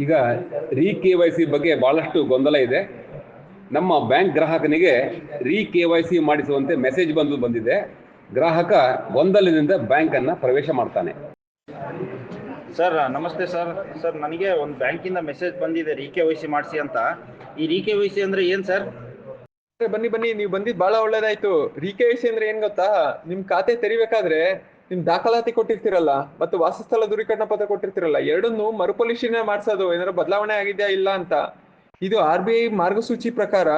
ಈಗ ರೀ K Y C ಬಗ್ಗೆ ಬಹಳಷ್ಟು ಗೊಂದಲ ಇದೆ. ನಮ್ಮ ಬ್ಯಾಂಕ್ ಗ್ರಾಹಕನಿಗೆ ರೀ ಕೆ ವೈ ಸಿ ಮಾಡಿಸುವಂತೆ ಮೆಸೇಜ್ ಬಂದು ಬಂದಿದೆ. ಗ್ರಾಹಕ ಗೊಂದಲದಿಂದ ಬ್ಯಾಂಕನ್ನು ಪ್ರವೇಶ ಮಾಡ್ತಾನೆ. ಸರ್ ನಮಸ್ತೆ ಸರ್. ಸರ್ ನನಗೆ ಒಂದು ಬ್ಯಾಂಕಿಂದ ಮೆಸೇಜ್ ಬಂದಿದೆ ರೀ ಕೆ ವೈ ಸಿ ಮಾಡಿಸಿ ಅಂತ. ಈ ರೀ ಕೆ ವೈ ಸಿ ಅಂದ್ರೆ ಏನು ಸರ್? ಬನ್ನಿ ಬನ್ನಿ. ನೀವು ಬಂದಿದ್ದು ಬಹಳ ಒಳ್ಳೇದಾಯ್ತು. ರಿ ಕೆ ವೈ ಸಿ ಅಂದ್ರೆ ಏನ್ ಗೊತ್ತಾ? ನಿಮ್ ಖಾತೆ ತೆರಿಬೇಕಾದ್ರೆ ನಿಮ್ ದಾಖಲಾತಿ ಕೊಟ್ಟಿರ್ತಿರಲ್ಲ ಮತ್ತು ವಾಸಸ್ಥಳ ದೃಢೀಕರಣ ಪತ್ರ ಕೊಟ್ಟಿರ್ತಿರಲ್ಲ ಎರಡನ್ನೂ ಮರುಪರಿಶೀಲನೆ ಮಾಡಿಸೋದು ಏನಾದ್ರೂ ಬದಲಾವಣೆ ಆಗಿದೆಯಾ ಇಲ್ಲ ಅಂತ? ಇದು ಆರ್ ಬಿ ಐ ಮಾರ್ಗಸೂಚಿ ಪ್ರಕಾರ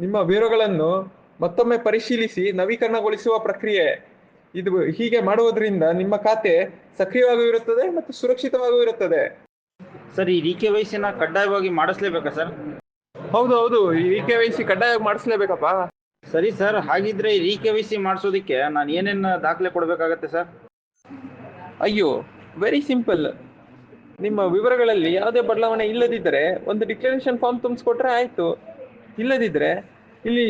ನಿಮ್ಮ ವಿವರಗಳನ್ನು ಮತ್ತೊಮ್ಮೆ ಪರಿಶೀಲಿಸಿ ನವೀಕರಣಗೊಳಿಸುವ ಪ್ರಕ್ರಿಯೆ. ಇದು ಹೀಗೆ ಮಾಡುವುದರಿಂದ ನಿಮ್ಮ ಖಾತೆ ಸಕ್ರಿಯವಾಗೂ ಇರುತ್ತದೆ ಮತ್ತು ಸುರಕ್ಷಿತವಾಗೂ ಇರುತ್ತದೆ. ಸರ್ ಈ ಕೆ ಕಡ್ಡಾಯವಾಗಿ ಮಾಡಿಸ್ಲೇಬೇಕಾ ಸರ್? ಹೌದು ಹೌದು. ಈ ಕೆ ವೈ ಸಿ ಕಡ್ಡಾಯವಾಗಿ ಮಾಡಿಸ್ಲೇಬೇಕಪ್ಪ. ಸರಿ ಸರ್, ಹಾಗಿದ್ರೆ ರೀ ಕೆ ವೈ ಸಿ ಮಾಡಿಸೋದಕ್ಕೆ ನಾನು ಏನೇನು ದಾಖಲೆ ಕೊಡಬೇಕಾಗತ್ತೆ ಸರ್? ಅಯ್ಯೋ ವೆರಿ ಸಿಂಪಲ್ ನಿಮ್ಮ ವಿವರಗಳಲ್ಲಿ ಯಾವುದೇ ಬದಲಾವಣೆ ಇಲ್ಲದಿದ್ದರೆ ಒಂದು ಡಿಕ್ಲರೇಷನ್ ಫಾರ್ಮ್ ತುಂಬಿಸ್ಕೊಟ್ರೆ ಆಯಿತು. ಇಲ್ಲದಿದ್ದರೆ, ಇಲ್ಲಿ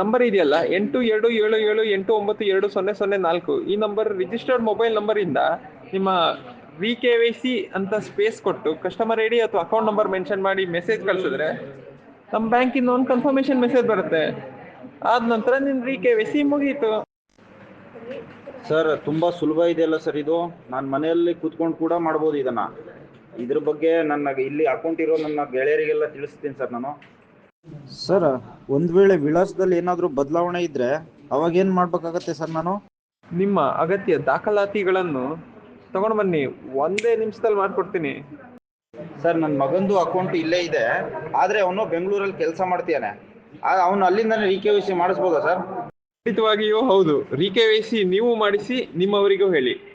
ನಂಬರ್ ಇದೆಯಲ್ಲ, ಎಂಟು ಎರಡು ಏಳು ಏಳು ಎಂಟು ಒಂಬತ್ತು ಎರಡು ಸೊನ್ನೆ ಸೊನ್ನೆ ನಾಲ್ಕು. ಈ ನಂಬರ್ ರಿಜಿಸ್ಟರ್ಡ್ ಮೊಬೈಲ್ ನಂಬರಿಂದ ನಿಮ್ಮ ವಿ ಕೆ ವೈ ಸಿ ಅಂತ ಸ್ಪೇಸ್ ಕೊಟ್ಟು ಕಸ್ಟಮರ್ ಐ ಡಿ ಅಥವಾ ಅಕೌಂಟ್ ನಂಬರ್ ಮೆನ್ಷನ್ ಮಾಡಿ ಮೆಸೇಜ್ ಕಳಿಸಿದ್ರೆ, ನಮ್ಮ ಬ್ಯಾಂಕಿಂದ ಒಂದು ಕನ್ಫರ್ಮೇಷನ್ ಮೆಸೇಜ್ ಬರುತ್ತೆ. ಆದ ನಂತರ ನಿನ್ ರಿ ಕೆ ವೈ ಸಿ ಮುಗೀತು. ಸರ್ ತುಂಬಾ ಸುಲಭ ಇದೆಯಲ್ಲ ಸರ್ ಇದು? ನಾನು ಮನೆಯಲ್ಲಿ ಕೂತ್ಕೊಂಡು ಕೂಡ ಮಾಡ್ಬೋದು ಇದನ್ನ. ಇದ್ರ ಬಗ್ಗೆ ನನ್ನ ಇಲ್ಲಿ ಅಕೌಂಟ್ ಇರೋ ನನ್ನ ಗೆಳೆಯರಿಗೆಲ್ಲ ತಿಳಿಸ್ತೀನಿ ಸರ್ ನಾನು. ಸರ್ ಒಂದ್ ವೇಳೆ ವಿಳಾಸದಲ್ಲಿ ಏನಾದರೂ ಬದಲಾವಣೆ ಇದ್ರೆ ಅವಾಗ ಏನ್ ಮಾಡ್ಬೇಕಾಗತ್ತೆ ಸರ್ ನಾನು? ನಿಮ್ಮ ಅಗತ್ಯ ದಾಖಲಾತಿಗಳನ್ನು ತಗೊಂಡು ಬನ್ನಿ. ಒಂದೇ ನಿಮಿಷದಲ್ಲಿ ಮಾಡ್ಕೊಡ್ತೀನಿ. ಸರ್ ನನ್ನ ಮಗಂದು ಅಕೌಂಟ್ ಇಲ್ಲೇ ಇದೆ. ಆದ್ರೆ ಅವನು ಬೆಂಗಳೂರಲ್ಲಿ ಕೆಲಸ ಮಾಡ್ತಿದ್ದಾನೆ ಅವನು ಅಲ್ಲಿಂದನೇ ರಿ ಕೆ ಸಿ ಮಾಡಿಸ್ಬೋದಾ ಸರ್? ಖಂಡಿತವಾಗಿಯೂ ಹೌದು. ರಿ ಕೆ ವೈ ಸಿ ನೀವು ಮಾಡಿಸಿ, ನಿಮ್ಮವರಿಗೂ ಹೇಳಿ.